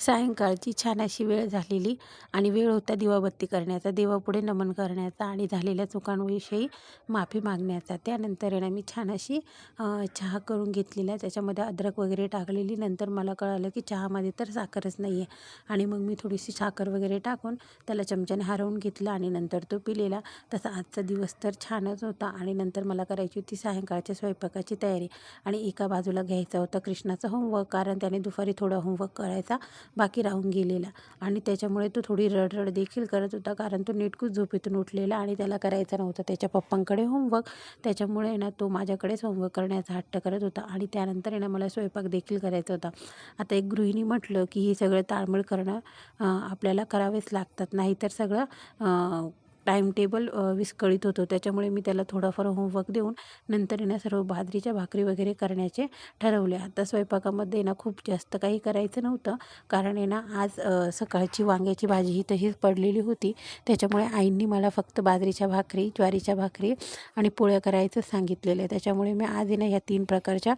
सायंकाळची छान अशी वेळ झालेली आणि वेळ होता दिवाबत्ती करण्याचा देवापुढे नमन करण्याचा आणि झालेल्या चुकांविषयी माफी मागण्याचा. त्यानंतर ना मी छान अशी चहा करून घेतलेला. त्याच्यामध्ये अद्रक वगैरे टाकलेली. नंतर मला कळालं की चहामध्ये तर साखरच नाही आहे आणि मग मी थोडीशी साखर वगैरे टाकून त्याला चमच्याने हरवून घेतलं आणि नंतर तो पिलेला. तसा आजचा दिवस तर छानच होता. आणि नंतर मला करायची होती सायंकाळच्या स्वयंपाकाची तयारी. आणि एका बाजूला घ्यायचा होता कृष्णाचा होमवर्क कारण त्याने दुपारी थोडा होमवर्क करायचा. बाकी राहून गेलेला. आणि त्याच्यामुळे तो थोडी रडरड देखील करत होता कारण तो नीटकूच झोपेतून उठलेला आणि त्याला करायचा नव्हता. त्याच्या पप्पांकडे होमवर्क त्याच्यामुळे ना तो माझ्याकडेच होमवर्क करण्याचा हट्ट करत होता आणि त्यानंतर ना मला स्वयंपाक देखील करायचा होता. आता एक गृहिणी म्हटलं की हे सगळं ताळमेळ करणं आपल्याला करावेच लागतात. नाहीतर सगळं टाईमटेबल विस्कळीत होतो. त्याच्यामुळे मी त्याला थोडाफार होमवर्क देऊन नंतर येणं सर्व बाजरीच्या भाकरी वगैरे करण्याचे ठरवले. आता स्वयंपाकामध्ये ना खूप जास्त काही करायचं नव्हतं. कारण आहे ना आज सकाळची वांग्याची भाजी ही तशीच पडलेली होती. त्याच्यामुळे आईंनी मला फक्त बाजरीच्या भाकरी ज्वारीच्या भाकरी आणि पोळ्या करायचं सांगितलेलं आहे त्याच्यामुळे मी आज ना ह्या तीन प्रकारच्या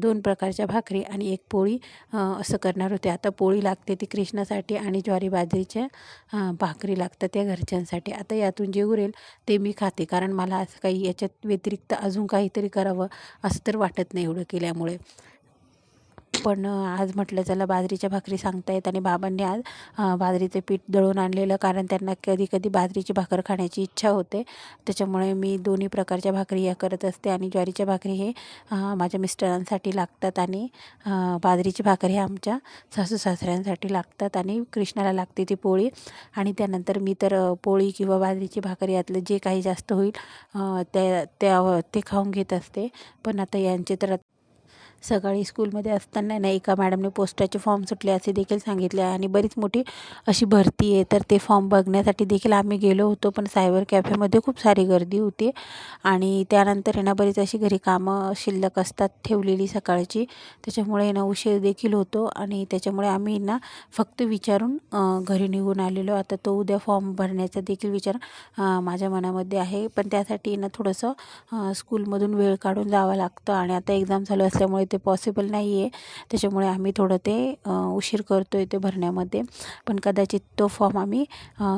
दोन प्रकारच्या भाकरी आणि एक पोळी असं करणार होते. आता पोळी लागते ती कृष्णासाठी आणि ज्वारी बाजरीच्या भाकरी लागतात त्या घरच्यांसाठी. आता यातून जे उरेल ते मी खाते. कारण मला असं काही याच्यात व्यतिरिक्त अजून काहीतरी करावं असं तर वाटत नाही एवढं केल्यामुळे. पण आज म्हटलं चला बाजरीच्या भाकरी सांगता येत आणि बाबांनी आज बाजरीचं पीठ दळून आणलेलं कारण त्यांना कधी कधी बाजरीची भाकर खाण्याची इच्छा होते. त्याच्यामुळे मी दोन्ही प्रकारच्या भाकरी या करत असते आणि ज्वारीच्या भाकरी हे माझ्या मिस्टरांसाठी लागतात आणि बाजरीची भाकरी हे आमच्या सासू सासऱ्यांसाठी लागतात आणि कृष्णाला लागते ती पोळी. आणि त्यानंतर मी तर पोळी किंवा बाजरीची भाकरी यातलं जे काही जास्त होईल त्या त्या ते खाऊन घेत असते. पण आता यांचे तर सकाळी स्कूलमध्ये असताना ना एका मॅडमने पोस्टाचे फॉर्म सुटले असे देखील सांगितले आणि बरीच मोठी अशी भरती आहे. तर ते फॉर्म बघण्यासाठी देखील आम्ही गेलो होतो पण सायबर कॅफेमध्ये खूप सारी गर्दी होती. आणि त्यानंतर आहे ना बरीच अशी घरी कामं शिल्लक असतात ठेवलेली सकाळची. त्याच्यामुळे ना उशीर देखील होतो. आणि त्याच्यामुळे आम्ही ना फक्त विचारून घरी निघून आलेलो. आता तो उद्या फॉर्म भरण्याचा देखील विचार माझ्या मनामध्ये आहे. पण त्यासाठी ना थोडंसं स्कूलमधून वेळ काढून जावं लागतं. आणि आता एक्झाम चालू असल्यामुळे ते पॉसिबल नाही आहे त्याच्यामुळे आम्ही थोडं ते उशीर करतो आहे ते भरण्यामध्ये. पण कदाचित तो फॉर्म आम्ही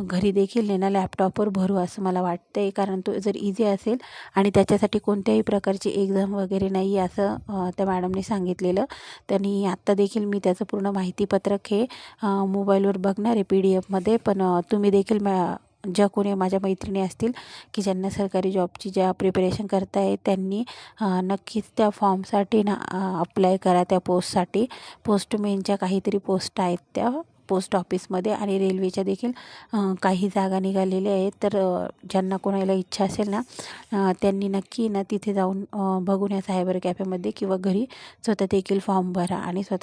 घरी देखील नेणार लॅपटॉपवर भरू असं मला वाटतं आहे कारण तो जर इझी असेल आणि त्याच्यासाठी कोणत्याही प्रकारची एक्झाम वगैरे नाही आहे असं त्या मॅडमने सांगितलेलं त्यांनी आत्ता देखील मी त्याचं पूर्ण माहितीपत्रक हे मोबाईलवर बघणार आहे पी डी एफमध्ये पण तुम्ही देखील मॅ ज्या कोणी माझ्या मैत्रिणी असतील की ज्यांना सरकारी जॉबची ज्या प्रिपरेशन करताय त्यांनी नक्कीच त्या फॉर्मसाठी ना अप्लाय करा त्या पोस्टसाठी पोस्टमेनच्या काहीतरी पोस्ट आहेत त्या पोस्ट ऑफिसमध्ये आणि रेल्वेच्या देखील काही जागा निघालेल्या आहेत. तर ज्यांना कोणाला इच्छा असेल ना त्यांनी नक्की ना तिथे जाऊन बघून या सायबर कॅफेमध्ये किंवा घरी स्वतः देखील फॉर्म भरा आणि स्वतः